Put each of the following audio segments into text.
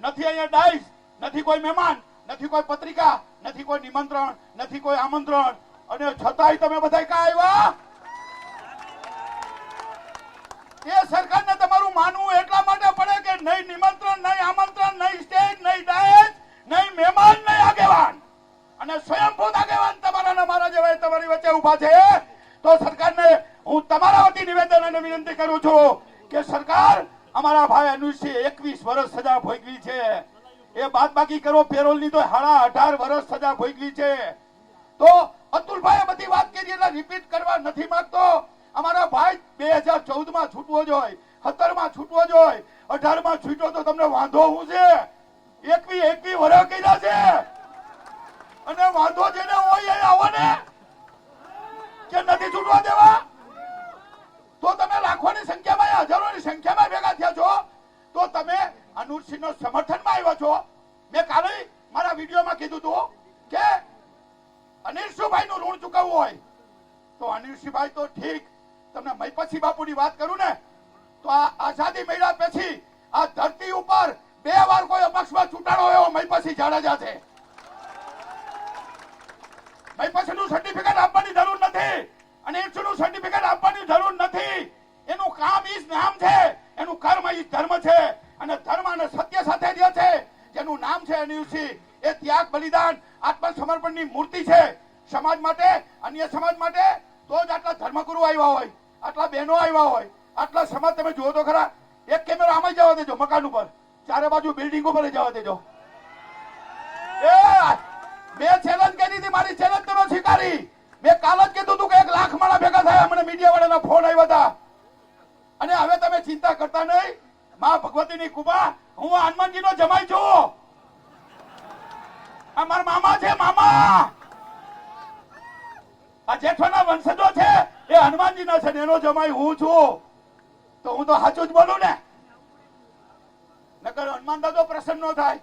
નથી અહીંયા ડાઈસ, નથી કોઈ મહેમાન, નથી કોઈ પત્રિકા, નથી કોઈ નિમંત્રણ, નથી કોઈ આમંત્રણ. અને છતાંય તમે બધા ક્યાં આવ્યા? એ સરકારને તમારું માનવું એટલા માટે પડે કે નહીં નિમંત્રણ, નહીં આમંત્રણ, નહીં સ્ટેજ, નહીં ડાયસ, નહીં મહેમાન, નહીં આગેવાન. અને સ્વયંભૂત આગેવાન તમારા ને મારા જેવા તમારી વચ્ચે ઊભા છે. તો સરકારને હું તમારા વતી નિવેદન અને વિનંતી કરું છું કે સરકાર અમારા ભાઈ અનુષી એકવીસ વર્ષ સજા ભોગવી છે. એ બાદ બાકી કરો, પેરોલની તો હાડા અઢાર વર્ષ સજા ભોગવી છે. તો અતુલભાઈ બધી વાત કરી એટલે રિપીટ કરવા નથી માંગતો. અમારા ભાઈ બે હજાર ચૌદમાં છૂટવો જોઈએ સત્તરમાં છૂટવો જોઈએ અઢારમાં છૂટ્યો તો તમને વાંધો શું છે? એકવી એકવી વર્ષ કર્યા છે. અને વાંધો જેને હોય એ આવો ને, કે નથી છૂટવા દેવા? અનુરસિંહ નો સમર્થનમાં આવ્યો છો? મેં કાલે મારા વિડીયોમાં કીધું હતું કે અનિલસિંહભાઈ નું ઋણ ચૂકવવું હોય. તો અનિલસિંહભાઈ તો ઠીક. તમને મૈપતસિંહ બાપુની વાત કરું ને, તો આ આઝાદી મળ્યા પછી આ ધરતી ઉપર બે વાર કોઈ અપક્ષમાં ચૂંટાણો એવો મૈપતસિંહ જાડેજા છે. મૈપતસિંહનું સર્ટિફિકેટ આપવાની જરૂર નથી. અનિલસિંહનું સર્ટિફિકેટ આપવાની જરૂર નથી. એનું કામ ઈ નામ છે. એનું કર્મ ઈ ધર્મ છે. અને ધર્મ છે. અનિલસિંહ એ ત્યાગ બલિદાન, આત્મસમર્પણની મૂર્તિ છે. સમાજ માટે, અન્ય સમાજ માટે તો જ આટલા ધર્મગુરુ આવ્યા હોય, આટલા બહેનો આવ્યા હોય, આટલા સમાજ તમે જુઓ તો ખરા, એક કેમેરો આમાં જવા દેજો મકાન ઉપર. ચારે બાજુ બિલ્ડિંગ ઉપર જવા દેજો. એ, મેં ચેલેન્જ કરી હતી, મારી ચેલેન્જ તમે સ્વીકારી મેં કાલ જ કીધું હતું કે એક લાખ માણા ભેગા થયા, મને મીડિયા વાળાના ફોન આવ્યા હતા. અને હવે તમે ચિંતા કરતા નહીં, માં ભગવતીની કૃપા, હું હનુમાનજીનો જમાઈ છું. આ મામા છે, મામા! આ જેઠવાના વંશજો છે, એ હનુમાનજીના છે એનો જમાઈ હું છું. તો હું તો સાચું જ બોલું ને? નકર હનુમાન દાદો પ્રસન્ન ન થાય.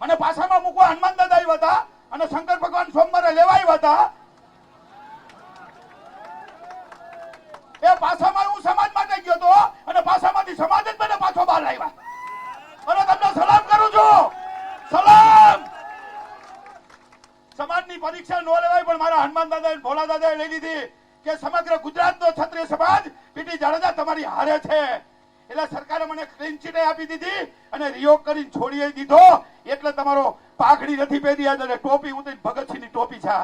મને પાછામાં મૂકવા હનુમાન દાદા આવ્યા હતા અને શંકર ભગવાન સોમવારે લેવા આવ્યા હતા. એ પાછામાં હું સમાજ માટે ગયો હતો અને પાછામાંથી સમાજ જ મને પાછો બહાર લાવ્યા અને તમને સલામ કરું છું સલામ સમાજની પરીક્ષા નો લેવાય પણ મારા હનુમાન દાદા ભોલા દાદાએ લઈ લીધી કે સમગ્ર ગુજરાતનો ક્ષત્રિય સમાજ પીટી જાડેજા તમારી હારે છે એટલે સરકારે મને ક્લીન ચીટ આપી દીધી અને રિયોગ કરીને છોડી દીધો એટલે તમારો પાઘડી નથી પહેરી અને ટોપી ઉતરી ભગતસિંહની ટોપી છે.